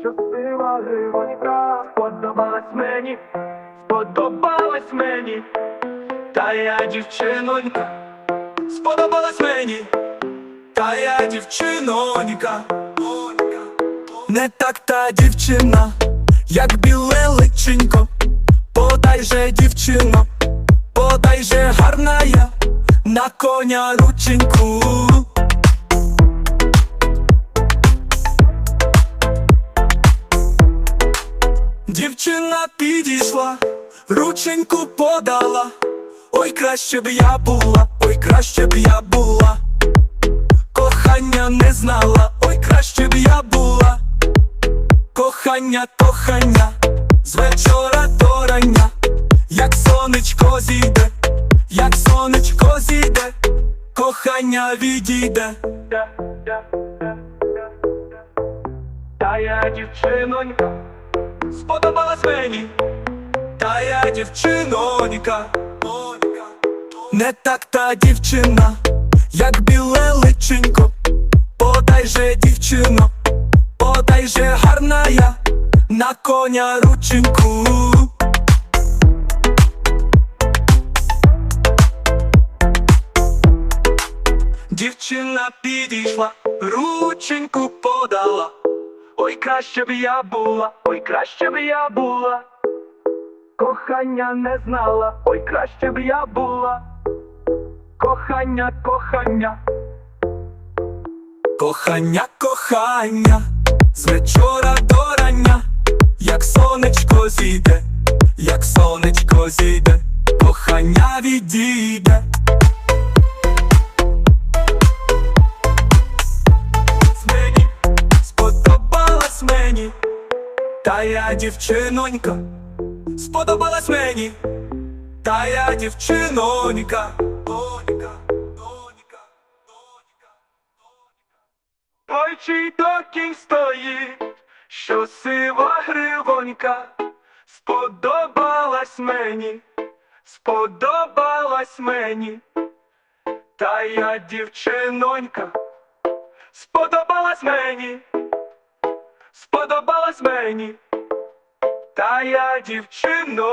Що сила сподобалась мені, сподобалась мені, та я дівчинонька, сподобалась мені, та я дівчинонька, не так та дівчина, як біле личенько, подай же дівчино, подай же гарна я на коня рученьку. Дівчина підійшла, рученьку подала. Ой, краще б я була, ой, краще б я була. Кохання не знала, ой, краще б я була. Кохання, кохання, з вечора до рання, як сонечко зійде, як сонечко зійде, кохання відійде. Та я дівчинонька сподобалась мені, та я дівчинонька, не так та дівчина, як біле личенько, подай же дівчино, подай же гарна я на коня рученьку. Дівчина підійшла, рученьку подала. Ой, краще б я була, ой, краще б я була. Кохання не знала, ой, краще б я була. Кохання, кохання. Кохання, кохання, з вечора до рання, як сонечко зійде, як сонечко зійде, кохання відійде. Та я дівчинонька, сподобалась мені, та я дівчинонька. Донька, донька, донька, донька. Ой, чий то кінь стоїть, що сива гривонька, сподобалась мені, сподобалась мені, та я дівчинонька. Сподобалась мені, сподобалась мені, та я дівчинонька.